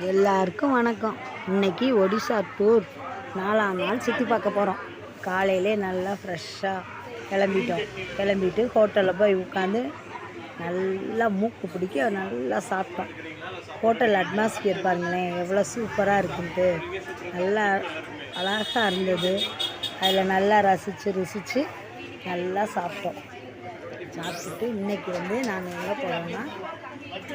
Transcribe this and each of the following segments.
எல்லாருக்கும் வணக்கம். இன்னைக்கு ஒடிசா டூர் நாலாம் நாள் சுற்றி பார்க்க போகிறோம் காலையிலே நல்லா ஃப்ரெஷ்ஷாக கிளம்பிட்டோம். கிளம்பிட்டு ஹோட்டலில் போய் உட்காந்து நல்லா மூக்கு பிடிக்க நல்லா சாப்பிட்டோம். ஹோட்டல் அட்மாஸ்பியர் பாருங்களேன் எவ்வளோ சூப்பராக இருக்குன்ட்டு. நல்லா அழகாக இருந்தது. அதில் நல்லா ரசித்து ருசித்து நல்லா சாப்பிட்டோம். சாப்பிட்டுட்டு இன்னைக்கு வந்து நாங்கள் எங்கே போகிறோம்னா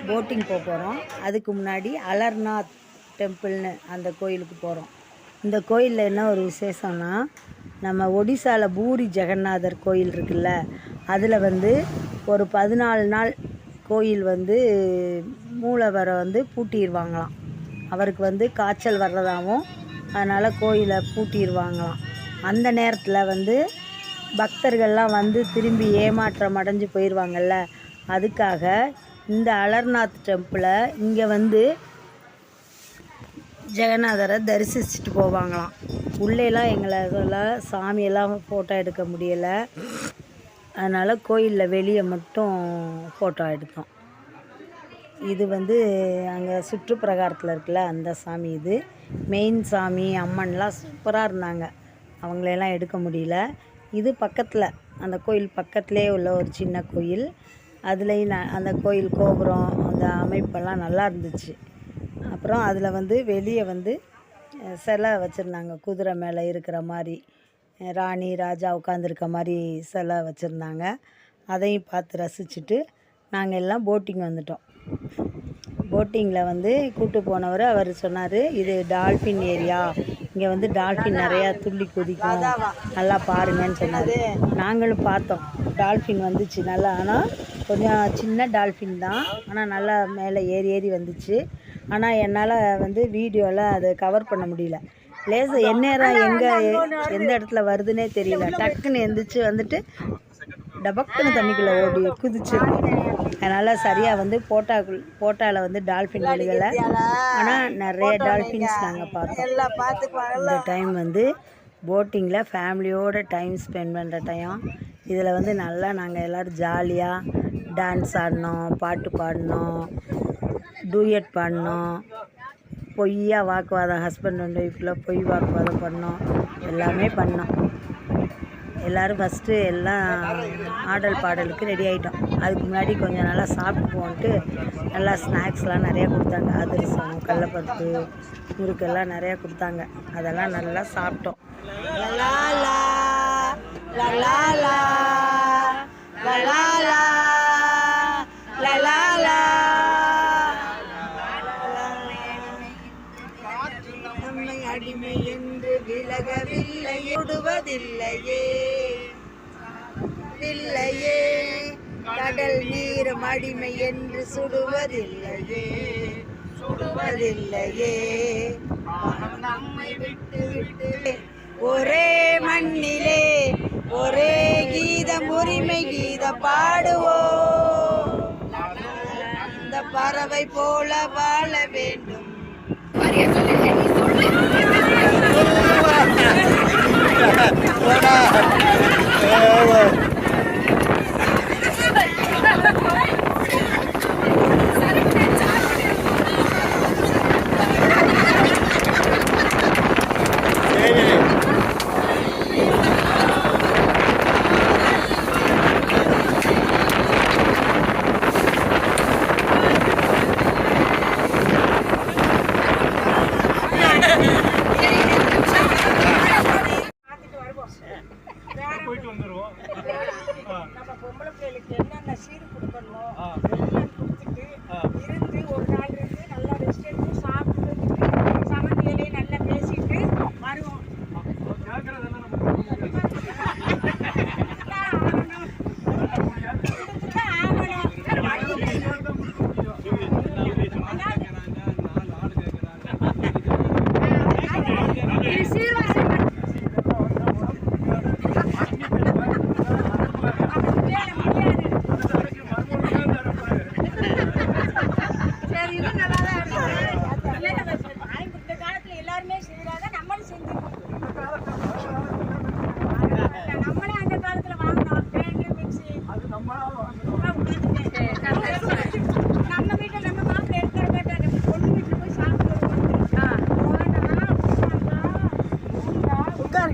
போட்டிங் போக போகிறோம் அதுக்கு முன்னாடி அலர்நாத் டெம்பிள்னு அந்த கோயிலுக்கு போகிறோம் இந்த கோயிலில் என்ன ஒரு விசேஷம்னா நம்ம ஒடிசாவில் பூரி ஜெகநாதர் கோயில் இருக்குல்ல அதில் வந்து ஒரு பதினாலு நாள் கோயில் வந்து மூலவரை வந்து பூட்டிடுவாங்களாம் அவருக்கு வந்து காய்ச்சல் வர்றதாகவும் அதனால் கோயிலை பூட்டிடுவாங்களாம் அந்த நேரத்தில் வந்து பக்தர்கள்லாம் வந்து திரும்பி ஏமாற்றம் அடைஞ்சு போயிடுவாங்கள்ல அதுக்காக இந்த அலர்நாத் டெம்பிளை இங்கே வந்து ஜெகநாதரை தரிசிச்சுட்டு போவாங்களாம். உள்ளேலாம் எங்களை சாமியெல்லாம் ஃபோட்டோ எடுக்க முடியலை. அதனால் கோயிலில் வெளியே மட்டும் ஃபோட்டோ எடுத்தோம். இது வந்து அங்கே சுற்றுப்பிரகாரத்தில் இருக்குல்ல அந்த சாமி இது. மெயின் சாமி அம்மன்லாம் சூப்பராக இருந்தாங்க. அவங்களையெல்லாம் எடுக்க முடியல. இது பக்கத்தில் அந்த கோயில் பக்கத்துலேயே உள்ள ஒரு சின்ன கோயில். அதுலேயும் நான் அந்த கோயில் கோபுரம் அந்த அமைப்பெல்லாம் நல்லா இருந்துச்சு. அப்புறம் அதில் வந்து வெளியே வந்து சிலை வச்சுருந்தாங்க. குதிரை மேலே இருக்கிற மாதிரி ராணி ராஜா உட்காந்துருக்க மாதிரி சிலை வச்சுருந்தாங்க. அதையும் பார்த்து ரசிச்சுட்டு நாங்கள் எல்லாம் போட்டிங் வந்துட்டோம். போட்டிங்கில் வந்து கூப்பிட்டு போனவர் அவர் சொன்னார் இது டால்ஃபின் ஏரியா இங்கே வந்து டால்ஃபின் நிறையா துள்ளி குதிக்கும். நல்லா பாருங்கன்னு சொன்னார். நாங்களும் பார்த்தோம். டால்ஃபின் வந்துச்சு நல்லா. ஆனால் கொஞ்சம் சின்ன டால்ஃபின் தான். ஆனால் நல்லா மேலே ஏறி ஏறி வந்துச்சு. ஆனால் என்னால் வந்து வீடியோவில் அதை கவர் பண்ண முடியல. லேச எந்நேரம் எங்கே எந்த இடத்துல வருதுன்னே தெரியல. டக்குன்னு எந்திரிச்சு வந்துட்டு டபக்குன்னு தண்ணிக்குள்ளே ஓடி குதிச்சிருக்கோம் அதனால் சரியாக வந்து போட்டாக்குள் போட்டாவில் வந்து டால்ஃபின் விழுகலை. ஆனால் நிறைய டால்ஃபின்ஸ் நாங்கள் பார்த்தோம். இந்த டைம் வந்து போட்டிங்கில் ஃபேமிலியோட டைம் ஸ்பெண்ட் பண்ணுற டைம். இதில் வந்து நல்லா நாங்கள் எல்லோரும் ஜாலியாக டான்ஸ் ஆடினோம் பாட்டு பாடினோம் டூயட் பாடினோம் பொய்யா வாக்குவாதம் ஹஸ்பண்ட் அண்ட் ஒய்ஃபில் பொய் வாக்குவாதம் பண்ணோம். எல்லாமே பண்ணோம். எல்லோரும் ஃபஸ்ட்டு எல்லாம் ஆடல் பாடலுக்கு ரெடி ஆகிட்டோம் அதுக்கு முன்னாடி கொஞ்சம் நல்லா சாப்பிட்டு போன்ட்டு நல்லா ஸ்நாக்ஸ்லாம் நிறையா கொடுத்தாங்க. அதிரசம் கடலப்பருப்பு முறுக்கெல்லாம் நிறையா கொடுத்தாங்க. அதெல்லாம் நல்லா சாப்பிட்டோம். லலா. விலகவில்லை இல்லையே கடல் நீர் அடிமை என்று சுடுவதில்லையே. சுடுவதில்லையே. நம்மை விட்டு விட்டு. ஒரே மண்ணிலே ஒரே கீதம் உரிமை கீத பாடுவோம். அந்த பறவை போல வாழ வேண்டும்.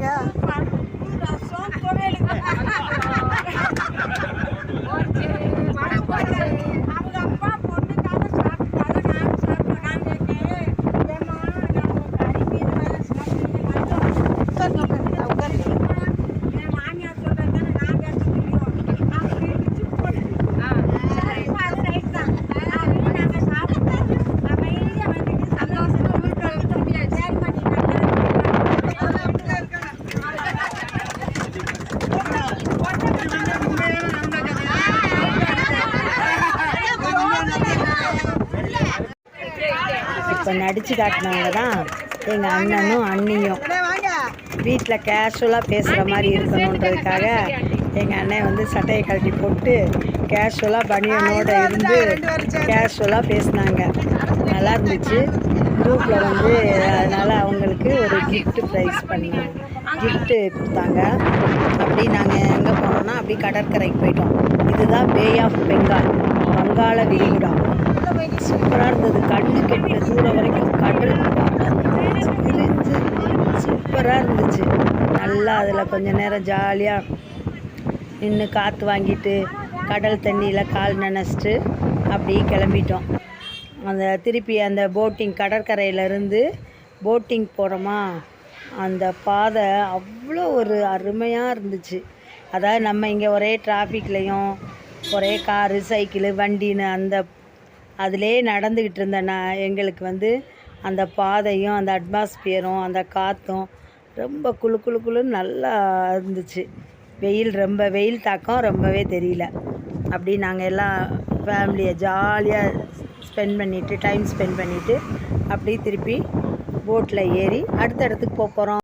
yeah. இப்போ நடித்து காட்டினவங்க தான் எங்கள் அண்ணனும் அண்ணியும். வீட்டில் கேஷுவலாக பேசுகிற மாதிரி இருக்கணுன்றதுக்காக எங்கள் அண்ணன் வந்து சட்டையை கழட்டி போட்டு கேஷுவலாக பனியனோட இருந்து கேஷுவலாக பேசினாங்க. நல்லா இருந்துச்சு. குரூப்பில் வந்து அதனால் அவங்களுக்கு ஒரு கிஃப்ட்டு ப்ரைஸ் பண்ணோம். கிஃப்ட்டு கொடுத்தாங்க. அப்படி நாங்கள் எங்கே போனோம்னா அப்படி கடற்கரைக்கு போயிட்டோம். இதுதான் பே ஆஃப் பெங்கால் வங்காள விரிகுடா. சூப்பராக இருந்தது கண்ணு கெட்ட தூரம் வரைக்கும் கடல் சூப்பராக இருந்துச்சு நல்லா அதில் கொஞ்ச நேரம் ஜாலியாக நின்று காற்று வாங்கிட்டு கடல் தண்ணியில் கால் நினச்சிட்டு அப்படியே கிளம்பிட்டோம். அந்த திருப்பி அந்த போட்டிங் கடற்கரையிலேருந்து போட்டிங் போகிறோமா அந்த பாதை அவ்வளோ ஒரு அருமையாக இருந்துச்சு அதாவது நம்ம இங்கே ஒரே டிராஃபிக்லேயும் ஒரே காரு சைக்கிளு வண்டின்னு அந்த அதிலே நடந்துக்கிட்டு இருந்த நான் எங்களுக்கு வந்து அந்த பாதையும் அந்த அட்மாஸ்பியரும் அந்த காற்றும் ரொம்ப குளு குளு குளுன்னு நல்லா இருந்துச்சு. வெயில் ரொம்ப வெயில் தாக்கம் ரொம்பவே தெரியல. அப்படி நாங்கள் எல்லாம் ஃபேமிலியை ஜாலியாக ஸ்பெண்ட் பண்ணிவிட்டு டைம் ஸ்பெண்ட் பண்ணிவிட்டு அப்படியே திருப்பி போட்டில் ஏறி அடுத்த இடத்துக்கு போக போகிறோம்